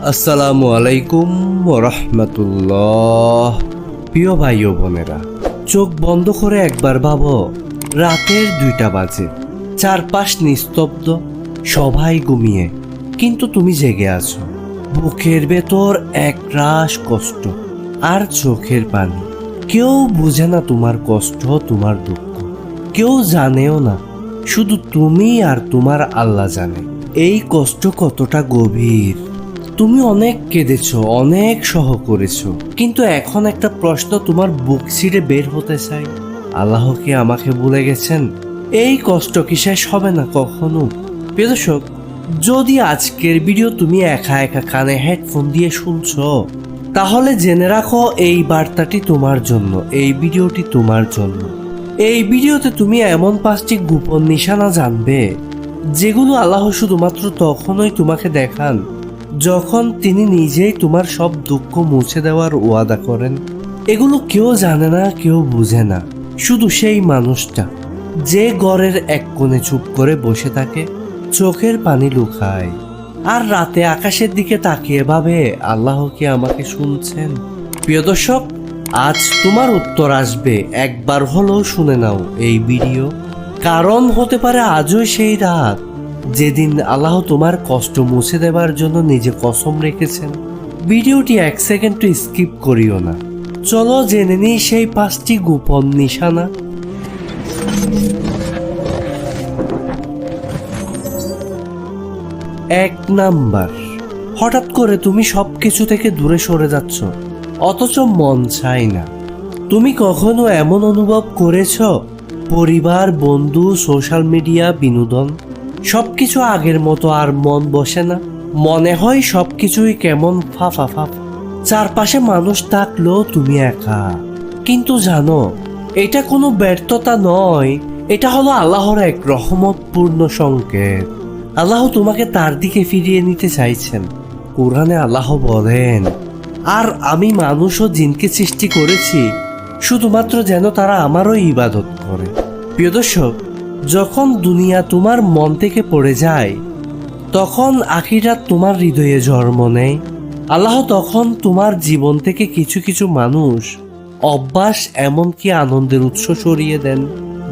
আসসালামু আলাইকুম রহমতুল্লাহ প্রিয় ভাই ও বোনেরা, চোখ বন্ধ করে একবার ভাবো, রাতের দুইটা বাজে, চারপাশ নিস্তব্ধ, সবাই ঘুমিয়ে, কিন্তু তুমি জেগে আছো। বুকের ভেতর এক রাস কষ্ট আর চোখের পানি। কেউ বুঝে না তোমার কষ্ট, তোমার দুঃখ। কেউ জানেও না শুধু তুমি আর তোমার আল্লাহ জানে। এই কষ্ট কতটা গভীর। তুমি অনেক কেঁদেছ, অনেক সহ করেছ। কিন্তু এখন একটা প্রশ্ন তোমার বুক ছিঁড়ে বের হতে চাই। আল্লাহ কি আমাকে ভুলে গেছেন? এই কষ্ট কি শেষ হবে না কখনো? প্রিয় দর্শক, যদি আজকের ভিডিও তুমি একা একা কানে হেডফোন দিয়ে শুনছ, তাহলে জেনে রাখো এই বার্তাটি তোমার জন্য, এই ভিডিওটি তোমার জন্য। এই ভিডিওতে তুমি এমন পাঁচটি গোপন নিশানা জানবে, যেগুলো আল্লাহ শুধুমাত্র তখনই তোমাকে দেখান, যখন তিনি নিজেই তোমার সব দুঃখ মুছে দেওয়ার ওয়াদা করেন। এগুলো কেউ জানে না, কেউ বুঝে না, শুধু সেই মানুষটা, যে ঘরের এক কোণে চুপ করে বসে থাকে, চোখের পানি লুকায়। আর রাতে আকাশের দিকে তাকিয়ে ভাবে, আল্লাহ কি আমাকে শুনছেন? প্রিয় দর্শক আজ তোমার উত্তর আসবে, একবার হলেও শুনে নাও এই ভিডিও। কারণ হতে পারে আজও সেই রাত, যেদিন আল্লাহ তোমার কষ্ট মুছে দেবার জন্য নিজে কসম রেখেছেন। ভিডিওটি এক সেকেন্ড স্কিপ করিও না। চলো জেনে নিই সেই পাঁচটি গোপন নিশানা। এক নাম্বার, হঠাৎ করে তুমি সব কিছু থেকে দূরে সরে যাচ্ছ। অথচ মন চাই না। তুমি কখনো এমন অনুভব করেছ? পরিবার, বন্ধু সোশ্যাল মিডিয়া বিনোদন, সবকিছু আগের মতো আর মন বসে না। মনে হয় সবকিছুই কেমন ফাফা ফাফ চারপাশে মানুষ থাকলেও তুমি একা। কিন্তু জানো, এটা কোনো ব্যর্থতা নয়। এটা হলো আল্লাহর এক রহমতপূর্ণ সংকেত। আল্লাহ তোমাকে তার দিকে ফিরিয়ে নিতে চাইছেন। কোরআনে আল্লাহ বলেন আর আমি মানুষ ও জিনকে সৃষ্টি করেছি, শুধুমাত্র যেন তারা আমারও ইবাদত করে। প্রিয় দর্শক, যখন দুনিয়া তোমার মন থেকে পড়ে যায়, তখন আখিরাত তোমার হৃদয়ে জন্ম নেয়। আল্লাহ তখন তোমার জীবন থেকে কিছু কিছু মানুষ অভ্যাস এমনকি আনন্দের উৎস সরিয়ে দেন,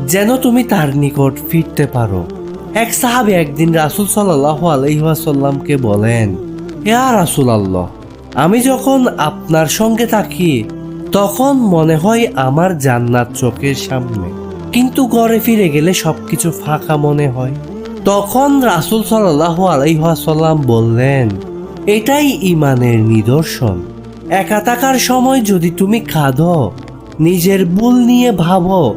যেন তুমি তার নিকট ফিরতে পারো। এক সাহাবে একদিন রাসুল সাল্লাহ আলহিহাসাল্লামকে বলেন, ইয়া রাসুল আল্লাহ আমি যখন আপনার সঙ্গে থাকি, তখন মনে হয় আমার জান্নাত চোখের সামনে। কিন্তু ঘরে ফিরে গেলে সবকিছু ফাঁকা মনে হয়। তখন রাসুল সাল্লাহ আলাইহাসাল্লাম বললেন, এটাই ইমানের নিদর্শন। একা থাকার সময় যদি তুমি কাঁদো, নিজের ভুল নিয়ে ভাবো,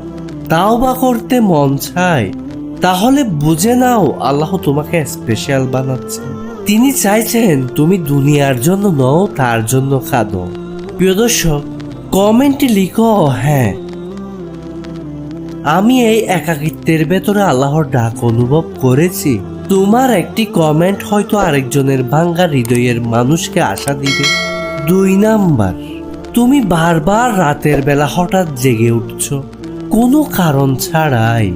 তাও বা করতে মন চায়, তাহলে বুঝে নাও আল্লাহ তোমাকে স্পেশাল বানাচ্ছেন। তিনি চাইছেন তুমি দুনিয়ার জন্য নও, তার জন্য কাঁদো প্রিয় দর্শক, কমেন্টে লিখো হ্যাঁ। আমি এই একাকিত্বের ভেতরে আল্লাহর ডাক অনুভব করেছি। তোমার একটি কমেন্ট হয়তো আরেকজনের ভাঙ্গা হৃদয়ের মানুষকে আশা দিবে। দুই নাম্বার, তুমি বারবার রাতের বেলা হঠাৎ জেগে উঠছ। কোনো কারণ ছাড়াই,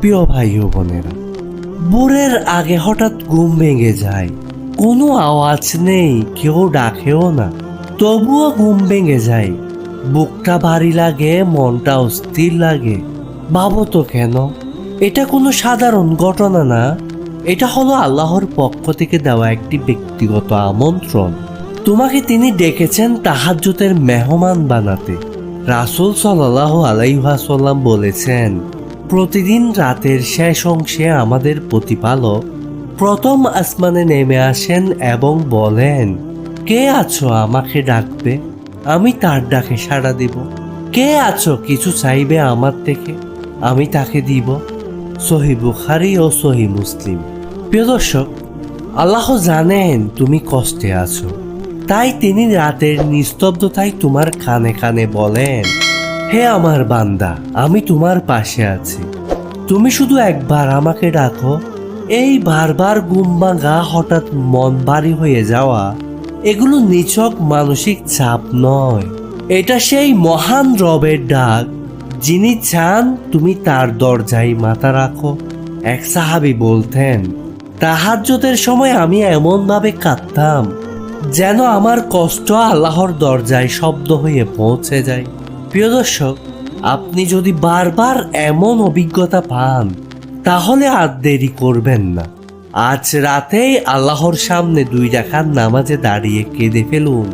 প্রিয় ভাই ও বোনেরা, ভোরের আগে হঠাৎ ঘুম ভেঙে যায়। কোনো আওয়াজ নেই, কেউ ডাকেও না। তবুও ঘুম ভেঙে যায়। বুকটা ভারী লাগে মনটা অস্থির লাগে। ভাবো তো কেন? এটা কোনো সাধারণ ঘটনা না। এটা হলো আল্লাহর পক্ষ থেকে দেওয়া একটি ব্যক্তিগত আমন্ত্রণ। তোমাকে তিনি ডেকেছেন তাহাজ্জুতের মেহমান বানাতে। রাসুল সাল্লাহ আলাইহাসাল্লাম বলেছেন, প্রতিদিন রাতের শেষ অংশে আমাদের প্রতিপালক প্রথম আসমানে নেমে আসেন এবং বলেন, কে আছো আমাকে ডাকবে? আমি তার ডাকে সাড়া দিব। কে আছো? কিছু চাইবে আমার থেকে? আমি তাকে দিব। সহি বুখারি ও সহি মুসলিম। প্রিয় দর্শক, আল্লাহ জানেন তুমি কষ্টে আছো। তাই তিনি রাতের নিস্তব্ধতায় তোমার কানে কানে বলেন, হে আমার বান্দা, আমি তোমার পাশে আছি। তুমি শুধু একবার আমাকে ডাকো এই বারবার গুম ভাঙা হঠাৎ মন ভারী হয়ে যাওয়া, এগুলো নিছক মানসিক চাপ নয়। এটা সেই মহান রবের ডাক, যিনি চান তুমি তার দরজায় মাথা রাখো, এক সাহাবি বলতেন। তাহাজ্জতের সময় আমি এমনভাবে কাঁদতাম, যেন আমার কষ্ট আল্লাহর দরজায় শব্দ হয়ে পৌঁছে যায়। প্রিয় দর্শক, আপনি যদি বারবার এমন অভিজ্ঞতা পান তাহলে আর দেরি করবেন না। আজ রাতেই আল্লাহর সামনে দুই রাখার নামাজে দাঁড়িয়ে কেঁদে ফেলুন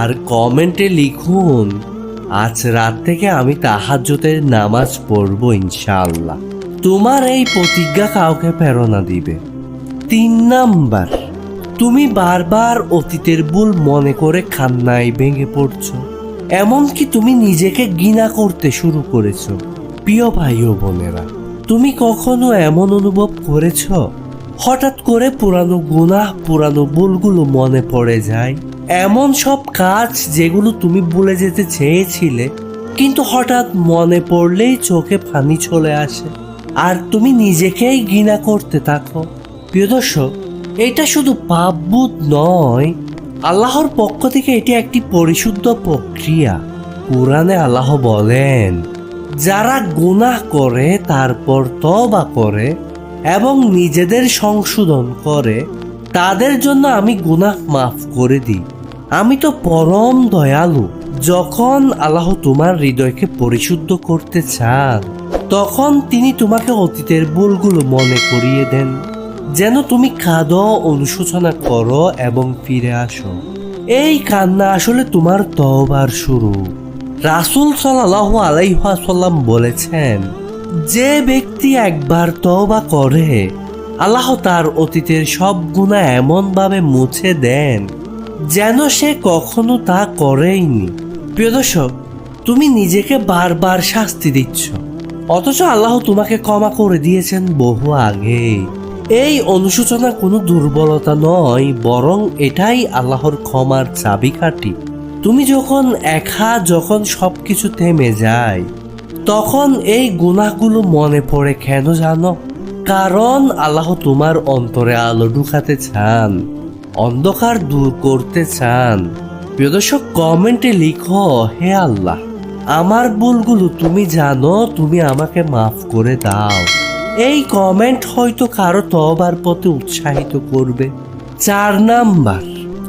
আর কমেন্টে লিখুন, আজ রাত থেকে আমি তাহাজ্জতের নামাজ পড়ব ইনশাআল্লাহ। তোমার এই প্রতিজ্ঞা কাউকে প্রেরণা দিবে। তিন নাম্বার, তুমি বারবার অতীতের ভুল মনে করে খান্নায় ভেঙে পড়ছো, এমনকি তুমি নিজেকে ঘৃণা করতে শুরু করেছ। প্রিয় ভাই ও বোনেরা তুমি কখনো এমন অনুভব করেছ? হঠাৎ করে পুরানো গুনাহ, পুরানো ভুলগুলো মনে পড়ে যায়। এমন সব কাজ যেগুলো তুমি ভুলে যেতে চেয়েছিলে, কিন্তু হঠাৎ মনে পড়লেই চোখে পানি চলে আসে। আর তুমি নিজেকেই ঘৃণা করতে থাকো। প্রিয় দর্শক, এটা শুধু পাপবোধ নয়, আল্লাহর পক্ষ থেকে এটি একটি পরিশুদ্ধ প্রক্রিয়া। কোরআনে আল্লাহ বলেন যারা গুনাহ করে, তারপর তবা করে এবং নিজেদের সংশোধন করে, তাদের জন্য আমি গুনাহ মাফ করে দিই। আমি তো পরম দয়ালু। যখন আল্লাহ তোমার হৃদয়কে পরিশুদ্ধ করতে চান, তখন তিনি তোমাকে অতীতের ভুলগুলো মনে করিয়ে দেন। যেন তুমি কাঁদো, অনুশোচনা করো এবং ফিরে আসো। এই কান্না আসলে তোমার তবার শুরু। রাসুল সাল্লাহ আলাইহাসাল্লাম বলেছেন, যে ব্যক্তি একবার তওবা করে, আল্লাহ তার অতীতের সব গুণা এমনভাবে মুছে দেন যেন সে কখনো তা করেইনি। প্রিয় দর্শক, তুমি নিজেকে বারবার শাস্তি দিচ্ছ, অথচ আল্লাহ তোমাকে ক্ষমা করে দিয়েছেন বহু আগে। এই অনুশোচনা কোনো দুর্বলতা নয়, বরং এটাই আল্লাহর ক্ষমার চাবিকাঠি। তুমি যখন একা যখন সবকিছু থেমে যায়, তখন এই গুণাগুলো মনে পড়ে কেন জানো? কারণ আল্লাহ তোমার অন্তরে আলো ঢুকাতে চান, অন্ধকার দূর করতে চান। প্রিয় দর্শক, কমেন্টে লিখো, হে আল্লাহ, আমার ভুলগুলো তুমি জানো, তুমি আমাকে মাফ করে দাও। এই কমেন্ট হয়তো কারও তবার পথে উৎসাহিত করবে। চার নাম্বার,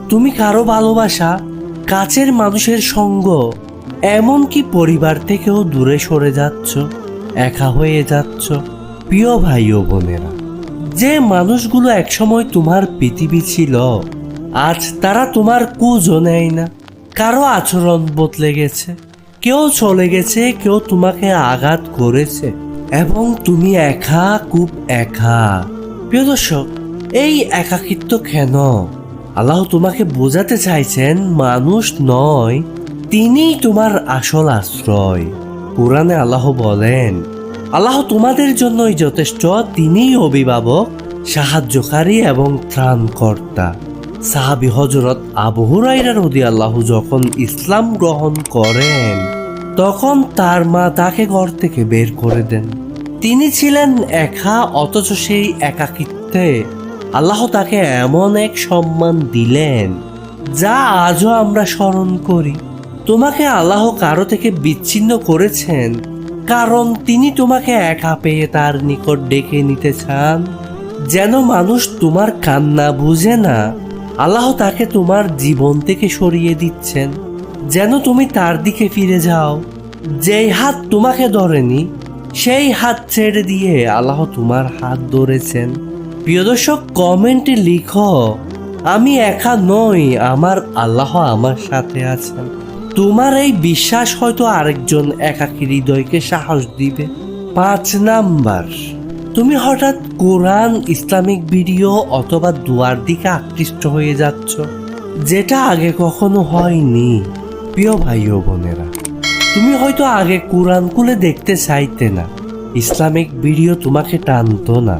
তুমি কারও ভালোবাসা কাছের মানুষের সঙ্গ, এমনকি পরিবার থেকেও দূরে সরে যাচ্ছ, একা হয়ে যাচ্ছ, প্রিয় ভাই ও বোনেরা। যে মানুষগুলো একসময় তোমার পৃথিবী ছিল, আজ তারা তোমার কুজো নেয় না। কারও আচরণ বদলে গেছে, কেউ চলে গেছে, কেউ তোমাকে আঘাত করেছে, এবং তুমি একা, খুব একা। প্রিয় দর্শক, এই একাকিত্ব কেন? আল্লাহ তোমাকে বোঝাতে চাইছেন, মানুষ নয়, তিনিই তোমার আসল আশ্রয়। কোরআনে আল্লাহ বলেন, আল্লাহ তোমাদের জন্যই যথেষ্ট, তিনিই অভিভাবক, সাহায্যকারী এবং ত্রাণকর্তা। সাহাবি হজরত আবু হুরাইরা রদি আল্লাহ যখন ইসলাম গ্রহণ করেন, তখন তার মা তাকে ঘর থেকে বের করে দেন। তিনি ছিলেন একা, অথচ সেই একাকিত্বে আল্লাহ তাকে এমন এক সম্মান দিলেন, যা আজও আমরা স্মরণ করি। তোমাকে আল্লাহ কারও থেকে বিচ্ছিন্ন করেছেন, কারণ তিনি তোমাকে একা পেয়ে তার নিকট ডেকে নিতে চান। যেন মানুষ তোমার কান্না বুঝে না, আল্লাহ তাকে তোমার জীবন থেকে সরিয়ে দিচ্ছেন। যেন তুমি তার দিকে ফিরে যাও, যেই হাত তোমাকে ধরেনি, সেই হাত ছেড়ে দিয়ে আল্লাহ তোমার হাত ধরেছেন। প্রিয় দর্শক কমেন্টে লিখো, আমি একা নই, আমার আল্লাহ আমার সাথে আছেন। তোমার এই বিশ্বাস হয়তো আরেকজন একাকী হৃদয়কে সাহস দিবে। পাঁচ নাম্বার, তুমি হঠাৎ কোরআন, ইসলামিক ভিডিও অথবা দুয়ার দিকে আকৃষ্ট হয়ে যাচ্ছ, যেটা আগে কখনো হয়নি। প্রিয় ভাই ও বোনেরা, তুমি হয়তো আগে কোরআন খুলে দেখতে চাইতে না, ইসলামিক ভিডিও তোমাকে টানতো না।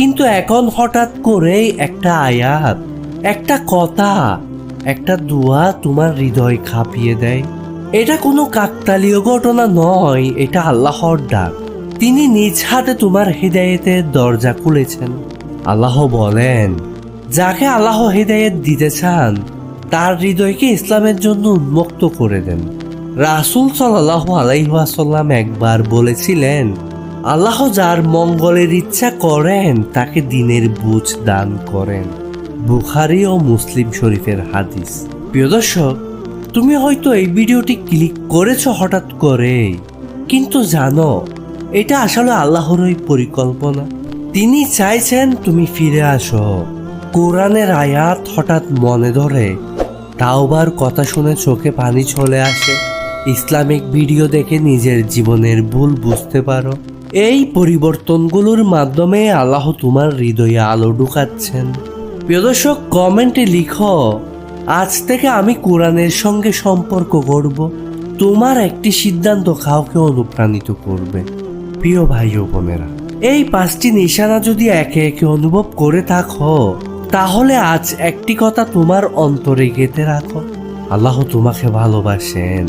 কিন্তু এখন হঠাৎ করেই একটা আয়াত, একটা কথা, একটা দোয়া তোমার হৃদয় খাপিয়ে দেয়। এটা কোনো কাকতালীয় ঘটনা নয়, এটা আল্লাহর ডাক। তিনি নিজ হাতে তোমার হৃদয়তের দরজা খুলেছেন। আল্লাহ বলেন, যাকে আল্লাহ হৃদয়ত দিতে চান, তার হৃদয়কে ইসলামের জন্য উন্মুক্ত করে দেন। রাসুল সাল্লাহ আলাইহাসাল্লাম একবার বলেছিলেন আল্লাহ যার মঙ্গলের ইচ্ছা করেন, তাকে দিনের বুঝ দান করেন। বুখারি ও মুসলিম শরীফের হাদিস। প্রিয় দর্শক, তুমি হয়তো এই ভিডিওটি ক্লিক করেছ হঠাৎ করে কিন্তু জানো, এটা আসলে আল্লাহরই পরিকল্পনা। তিনি চাইছেন তুমি ফিরে আসো। কোরআনের আয়াত হঠাৎ মনে ধরে, তাওবার কথা শুনে চোখে পানি চলে আসে। ইসলামিক ভিডিও দেখে নিজের জীবনের ভুল বুঝতে পারো। এই পরিবর্তনগুলোর মাধ্যমে আল্লাহ তোমার হৃদয়ে আলো ঢুকাচ্ছেন। প্রিয় দর্শক, কমেন্টে লিখো, আজ থেকে আমি কোরআনের সঙ্গে সম্পর্ক করব তোমার একটি সিদ্ধান্ত কাউকে অনুপ্রাণিত করবে। প্রিয় ভাই ও বোনেরা, এই পাঁচটি নিশানা যদি একে একে অনুভব করে থাকো, তাহলে আজ একটি কথা তোমার অন্তরে গেঁথে রাখো। আল্লাহ তোমাকে ভালোবাসেন।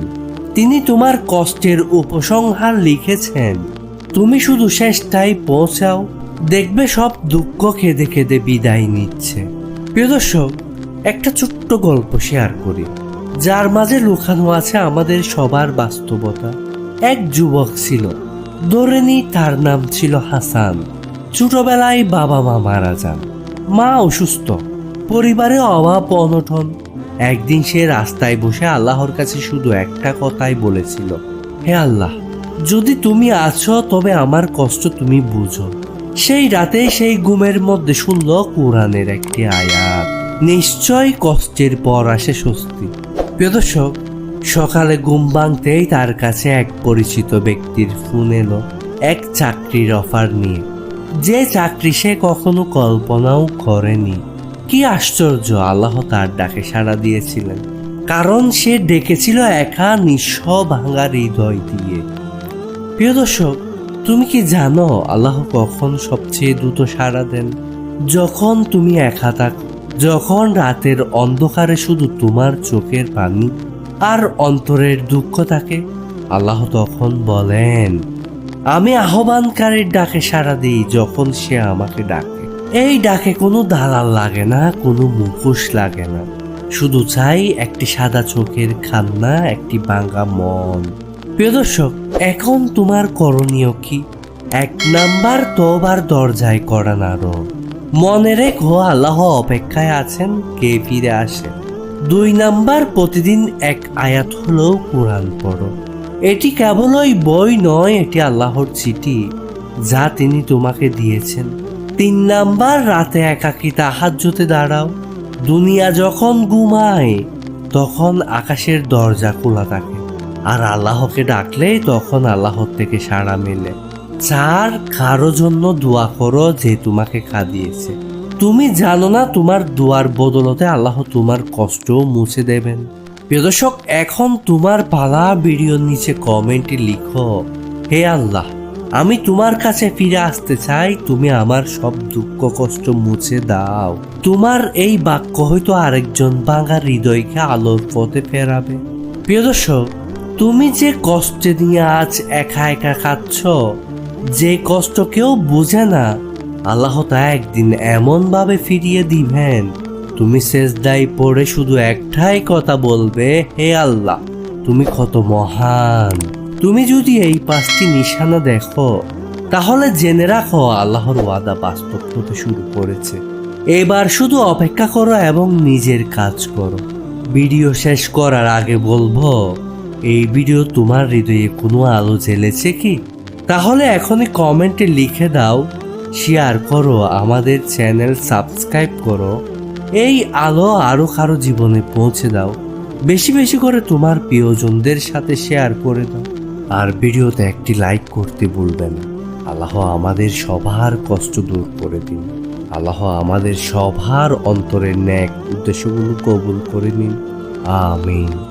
তিনি তোমার কষ্টের উপসংহার লিখেছেন। তুমি শুধু শেষটাই পৌঁছাও, দেখবে সব দুঃখ খেদে খেদে বিদায় নিচ্ছে। প্রিয় দর্শক, একটা ছোট্ট গল্প শেয়ার করি। যার মাঝে লুকানো আছে আমাদের সবার বাস্তবতা। এক যুবক ছিল, ধরে নি তার নাম ছিল হাসান। ছোটবেলায় বাবা মা মারা যান। মা অসুস্থ, পরিবারে অভাব অনটন। একদিন সে রাস্তায় বসে আল্লাহর কাছে শুধু একটা কথাই বলেছিল, হে আল্লাহ যদি তুমি আছো, তবে আমার কষ্ট তুমি বুঝো। সেই রাতে সেই ঘুমের মধ্যে শুনল কোরআনের একটি আয়াত। নিশ্চয় কষ্টের পর আসে স্বস্তি। প্রিয় দর্শক, সকালে ঘুম ভাঙতেই তার কাছে এক পরিচিত ব্যক্তির ফোন এলো, এক চাকরির অফার নিয়ে। যে চাকরি সে কখনো কল্পনাও করেনি। কি আশ্চর্য, আল্লাহ তার ডাকে সাড়া দিয়েছিলেন। কারণ সে ডেকেছিল একা নিঃস্ব ভাঙা হৃদয় দিয়ে। প্রিয় দর্শক, তুমি কি জানো আল্লাহ কখন সবচেয়ে দ্রুত সাড়া দেন? যখন তুমি একা থাকো যখন রাতের অন্ধকারে শুধু তোমার চোখের পানি আর অন্তরের দুঃখ থাকে, আল্লাহ তখন বলেন, আমি আহ্বানকারীর ডাকে সাড়া দিই যখন সে আমাকে ডাকে। এই ডাকে কোনো দালাল লাগে না, কোনো মুখোশ লাগে না। শুধু চাই একটি সাদা চোখের খান্না, একটি ভাঙা মন। প্রিয় দর্শক, এখন তোমার করণীয় কি? এক নাম্বার তোবার দরজায় করা নাড়ো মনে রেখো, আল্লাহ অপেক্ষায় আছেন, কে ফিরে আসে। দুই নাম্বার প্রতিদিন এক আয়াত হলেও কোরআন পড়ো। এটি কেবল ওই বই নয়, এটি আল্লাহর চিঠি, যা তিনি তোমাকে দিয়েছেন। তিন নাম্বার, রাতে একাকি তাহাজ্জতে দাঁড়াও। দুনিয়া যখন ঘুমায়, তখন আকাশের দরজা খোলা থাকে। আর আল্লাহকে ডাকলে তখন আল্লাহর থেকে সাড়া মেলে। চার, কারও জন্য দোয়া করো যে তোমাকে খাদিয়েছে তুমি জানো না তোমার দোয়ার বদলতে আল্লাহ তোমার কষ্ট মুছে দেবেন। প্রিয় দর্শক, এখন তোমার পালা ভিডিওর নিচে কমেন্টে লিখো, হে আল্লাহ, আমি তোমার কাছে ফিরে আসতে চাই, তুমি আমার সব দুঃখ কষ্ট মুছে দাও। তোমার এই বাক্য হয়তো আরেকজন বাঙা হৃদয়কে আলোর পথে ফেরাবে। প্রিয় দর্শক তুমি যে কষ্টে নিয়ে আজ একা একা খাচ্ছ, যে কষ্ট কেউ বোঝে না, আল্লাহ তা একদিন এমন ভাবে ফিরিয়ে দিবেন। তুমি শেষ শেষদায় পড়ে শুধু একটাই কথা বলবে, হে আল্লাহ, তুমি কত মহান। তুমি যদি এই পাঁচটি নিশানা দেখো, তাহলে জেনে রাখো আল্লাহর ওয়াদা বাস্তব হতে শুরু করেছে। এবার শুধু অপেক্ষা করো এবং নিজের কাজ করো। ভিডিও শেষ করার আগে বলব এই ভিডিও তোমার হৃদয়ে কোনো আলো জ্বেলেছে কি? তাহলে এখনই কমেন্টে লিখে দাও শেয়ার করো, আমাদের চ্যানেল সাবস্ক্রাইব করো। এই আলো আরও কারও জীবনে পৌঁছে দাও। বেশি বেশি করে তোমার প্রিয়জনদের সাথে শেয়ার করে দাও। আর ভিডিওতে একটি লাইক করতে ভুলবেন আল্লাহ আমাদের সবার কষ্ট দূর করে দিন। আল্লাহ আমাদের সবার অন্তরের ন্যাক উদ্দেশ্যগুলো কবুল করে নিন। আমিন।